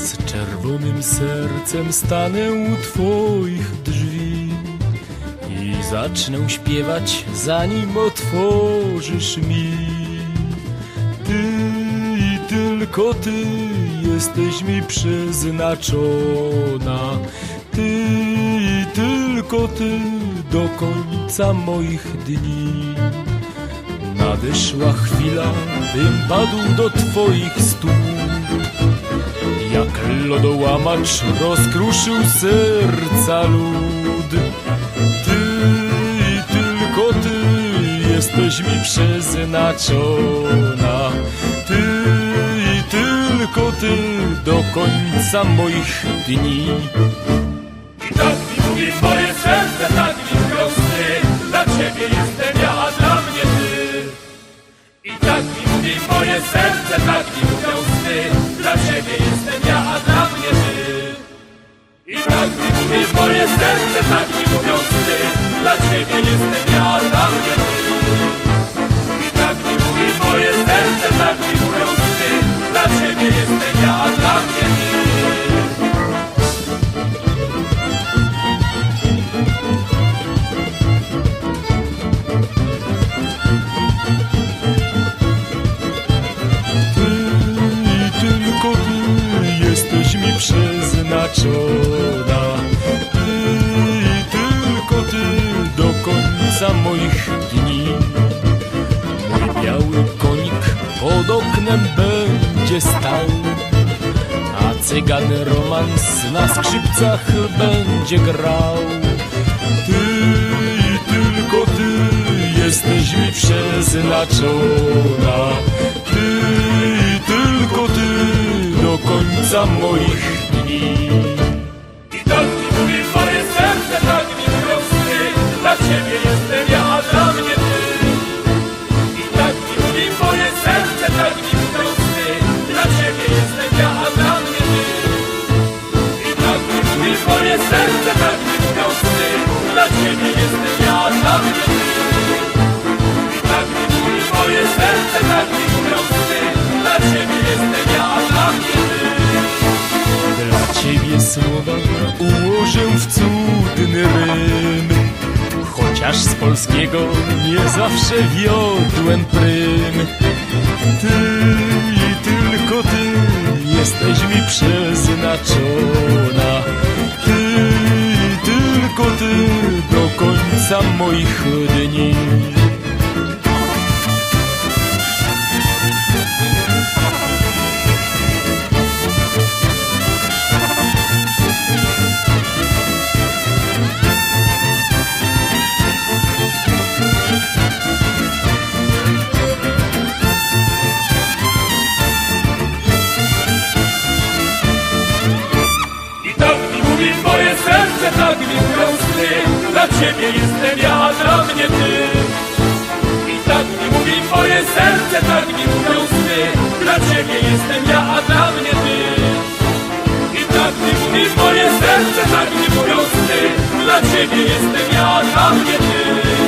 zniszczonym sercem stanę u twoich drzwi i zacznę śpiewać, zanim otworzysz mi. Ty i tylko ty jesteś mi przeznaczona. Ty i tylko ty do końca moich dni. Nadeszła chwila, bym padł do twoich stóp. Lodołamacz rozkruszył serca lud. Ty i tylko ty jesteś mi przeznaczona. Ty i tylko ty do końca moich dni. I tak mi mówi moje serce, jestem ja, I tak mi serce, tak mi ty tylko ty jesteś mi przeznaczona. Końca moich dni. Mój biały konik pod oknem będzie stał, a cygan romans na skrzypcach będzie grał. Ty i tylko ty jesteś mi przeznaczona. Ty i tylko ty do końca moich dni. Słowa ułożę w cudny rym. Chociaż z polskiego nie zawsze wiodłem prym. Ty i tylko ty jesteś mi przeznaczona. Ty i tylko ty do końca moich dni tak mówią sny Dla ciebie jestem ja, dla mnie ty. I tak mi mówi moje serce, tak mi mówią sny Dla ciebie jestem ja, a dla mnie ty. I tak mi mówi moje serce, tak mi mówią sny Dla ciebie jestem ja, a dla mnie